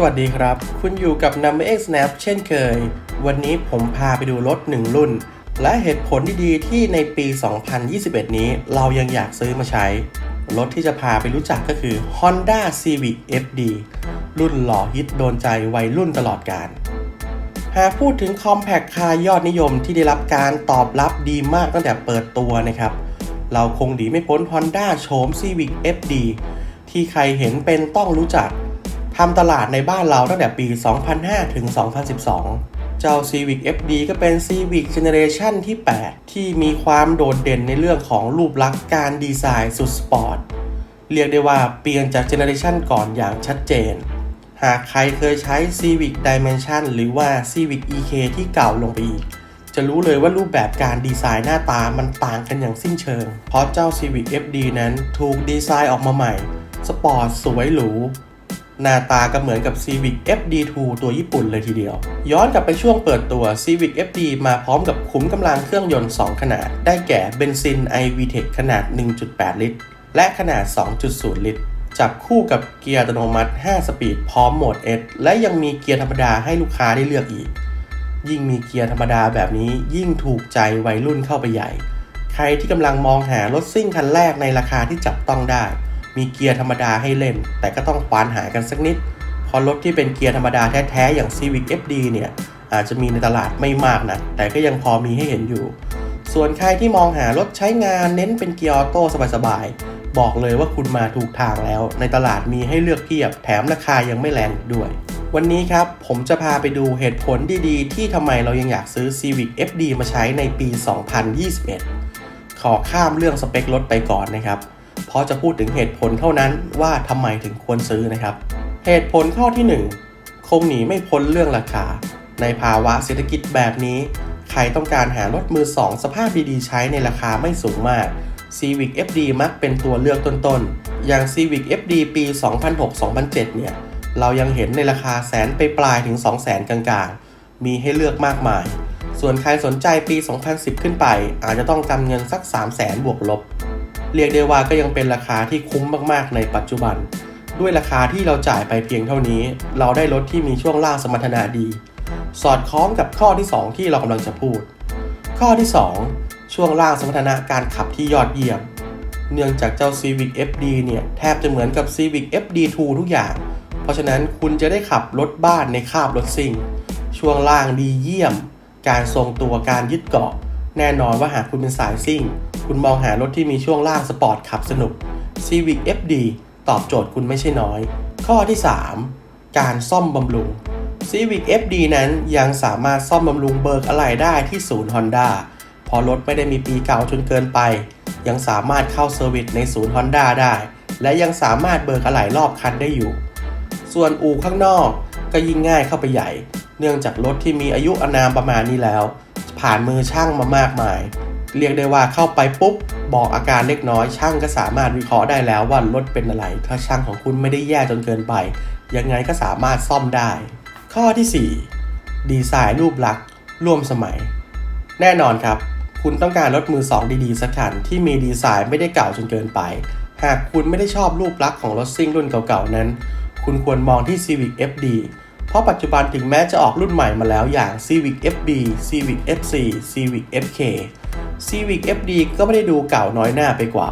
สวัสดีครับ คุณอยู่กับ Number X Snap เช่นเคย วันนี้ผมพาไปดูรถหนึ่งรุ่น และเหตุผลดีๆที่ในปี 2021 นี้เรายังอยากซื้อมาใช้ รถที่จะพาไปรู้จักก็คือ Honda Civic FD รุ่นหล่อฮิตโดนใจวัยรุ่นตลอดการ หากพูดถึง Compact Car ยอดนิยมที่ได้รับการตอบรับดีมากตั้งแต่เปิดตัวนะครับ เราคงดีไม่พ้น Honda โฉม Civic FD ที่ใครเห็นเป็นต้องรู้จัก ทำตลาดในบ้านเราตั้งแต่ปี 2005 ถึง 2012 เจ้า Civic FD ก็เป็น Civic Generation ที่ 8 ที่มีความโดดเด่นในเรื่องของรูปลักษณ์การดีไซน์สุดสปอร์ต เรียกได้ว่าเปลี่ยนจากเจเนอเรชันก่อนอย่างชัดเจน หากใครเคยใช้ Civic Dimension หรือว่า Civic EK ที่เก่าลงไปอีกจะรู้เลยว่ารูปแบบการดีไซน์หน้าตามันต่างกันอย่างสิ้นเชิง เพราะเจ้า Civic FD นั้นถูกดีไซน์ออกมาใหม่ สปอร์ตสวยหรู หน้าตาก็เหมือนกับ Civic FD2 ตัวญี่ปุ่นเลยทีเดียว ย้อนกลับไปช่วงเปิดตัว Civic FD มาพร้อมกับขุมกำลังเครื่องยนต์ 2 ขนาด ได้แก่เบนซิน iVTEC ขนาด 1.8 ลิตร และขนาด 2.0 ลิตร จับคู่กับเกียร์อัตโนมัติ 5 สปีดพร้อมโหมด S และยังมีเกียร์ธรรมดาให้ลูกค้าได้เลือกอีก ยิ่งมีเกียร์ธรรมดาแบบนี้ยิ่งถูกใจวัยรุ่นเข้าไปใหญ่ ใครที่กำลังมองหารถซิ่งคันแรกในราคาที่จับต้องได้ มีเกียร์ธรรมดาให้เล่น แต่ก็ต้องควานหากันสักนิดพราะรถที่เป็นเกียร์ธรรมดาแท้ๆ อย่าง Civic FD เนี่ยอาจจะมีในตลาดไม่มากนะแต่ก็ยังพอมีให้เห็นอยู่ ส่วนใครที่มองหารถใช้งานเน้นเป็นเกียร์ออโต้สบายๆ บอกเลยว่าคุณมาถูกทางแล้ว ในตลาดมีให้เลือกเพียบแถมราคายังไม่แรงด้วย วันนี้ครับผมจะพาไปดูเหตุผลดีๆ ที่ทำไมเรายังอยากซื้อ Civic FD มาใช้ในปี 2021 ขอข้ามเรื่องสเปครถไปก่อนนะครับ เพราะจะพูดถึงเหตุผลเท่านั้นว่าทำไมถึงควรซื้อนะครับ เหตุผลข้อที่ 1 คงหนีไม่พ้นเรื่องราคา ในภาวะเศรษฐกิจแบบนี้ ใครต้องการหารถมือ 2 สภาพดีๆใช้ในราคาไม่สูงมาก Civic FD มักเป็นตัวเลือกต้นๆ อย่าง Civic FD ปี 2006-2007 เนี่ย เรายังเห็นในราคาแสนไปปลายถึง2แสนกลางๆ มีให้เลือกมากมาย ส่วนใครสนใจปี 2010 ขึ้นไป อาจจะต้องกำเงินสัก 3 0 0แสนบวกลบ เรียกได้ว่าก็ยังเป็นราคาที่คุ้มมากๆ ในปัจจุบัน ด้วยราคาที่เราจ่ายไปเพียงเท่านี้ เราได้รถที่มีช่วงล่างสมรรถนะดี สอดคล้องกับข้อที่ 2 ที่เรากำลังจะพูด ข้อที่ 2 ช่วงล่างสมรรถนะการขับที่ยอดเยี่ยม เนื่องจากเจ้า Civic FD เนี่ยแทบจะเหมือนกับ Civic FD2 ทุกอย่าง เพราะฉะนั้นคุณจะได้ขับรถบ้านในคาบรถซิ่ง ช่วงล่างดีเยี่ยม การทรงตัวการยึดเกาะ แน่นอนว่าหากคุณเป็นสายซิ่ง คุณมองหารถที่มีช่วงล่างสปอร์ตขับสนุก Civic FD ตอบโจทย์คุณไม่ใช่น้อย ข้อที่ 3 การซ่อมบำรุง Civic FD นั้นยังสามารถซ่อมบำรุงเบิกอะไรได้ที่ศูนย์ Honda พอรถไม่ได้มีปีเก่าจนเกินไป ยังสามารถเข้าเซอร์วิสในศูนย์ Honda ได้ และยังสามารถเบิกอะไหล่รอบคันได้อยู่ ส่วนอู่ข้างนอกก็ยิ่งง่ายเข้าไปใหญ่ เนื่องจากรถที่มีอายุอานามประมาณนี้แล้ว ผ่านมือช่างมามากมาย เรียกได้ว่าเข้าไปปุ๊บบอกอาการเล็กน้อย ช่างก็สามารถวิเคราะห์ได้แล้วว่ารถเป็นอะไร ถ้าช่างของคุณไม่ได้แย่จนเกินไป ยังไงก็สามารถซ่อมได้ ข้อที่ 4 ดีไซน์รูปลักษณ์ร่วมสมัย แน่นอนครับ คุณต้องการรถมือ 2 ดีๆ สักคันที่มีดีไซน์ไม่ได้เก่าจนเกินไป หากคุณไม่ได้ชอบรูปลักษณ์ของรถซิ่งรุ่นเก่าๆนั้น คุณควรมองที่ Civic FD เพราะปัจจุบันถึงแม้จะออกรุ่นใหม่มาแล้วอย่าง Civic FB Civic FC Civic FK Civic FD ก็ไม่ได้ดูเก่าน้อยหน้าไปกว่า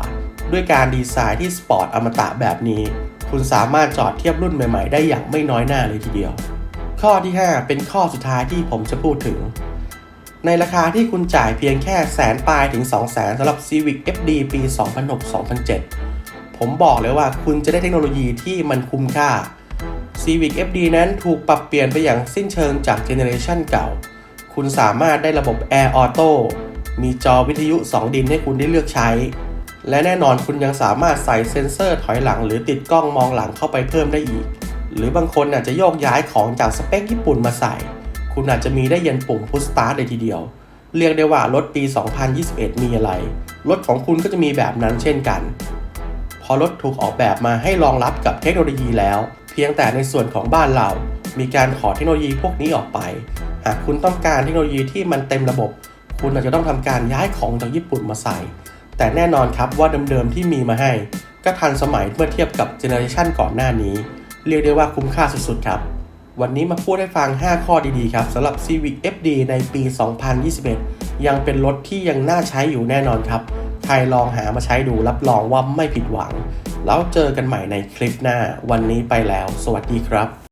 ด้วยการดีไซน์ที่สปอร์ตอมตะแบบนี้ คุณสามารถจอดเทียบรุ่นใหม่ๆ ได้อย่างไม่น้อยหน้าเลยทีเดียว ข้อที่ 5 เป็นข้อสุดท้ายที่ผมจะพูดถึง ในราคาที่คุณจ่ายเพียงแค่แสนปลายถึง 2 0 0แสนสำหรับ Civic FD ปี 2006-2007 ผมบอกเลยว่าคุณจะได้เทคโนโลยีที่มันคุ้มค่า Civic FD นั้นถูกปรับเปลี่ยนไปอย่างสิ้นเชิงจากเจเนอเรชันเก่า คุณสามารถได้ระบบ Air Auto มีจอวิทยุ 2 ดินให้คุณได้เลือกใช้ และแน่นอนคุณยังสามารถใส่เซ็นเซอร์ถอยหลัง หรือติดกล้องมองหลังเข้าไปเพิ่มได้อีก หรือบางคนอาจจะโยกย้ายของจากสเปคญี่ปุ่นมาใส่ คุณอาจจะมีได้ยันปุ่มพุชสตาร์ทเลยทีเดียว เรียกได้ว่ารถปี 2021 มีอะไร รถของคุณก็จะมีแบบนั้นเช่นกัน พอรถถูกออกแบบมาให้รองรับกับเทคโนโลยีแล้ว เพียงแต่ในส่วนของบ้านเรา มีการขอเทคโนโลยีพวกนี้ออกไป หากคุณต้องการเทคโนโลยีที่มันเต็มระบบ คุณอาจจะต้องทำการย้ายของจากญี่ปุ่นมาใส่ แต่แน่นอนครับว่าเดิมๆที่มีมาให้ ก็ทันสมัยเมื่อเทียบกับเจเนอเรชันก่อนหน้านี้ เรียกได้ว่าคุ้มค่าสุดๆครับ วันนี้มาพูดให้ฟัง 5 ข้อดีๆครับสำหรับ Civic FD ในปี 2021 ยังเป็นรถที่ยังน่าใช้อยู่แน่นอนครับ ใครลองหามาใช้ดูรับรองว่าไม่ผิดหวัง แล้วเจอกันใหม่ในคลิปหน้า วันนี้ไปแล้ว สวัสดีครับ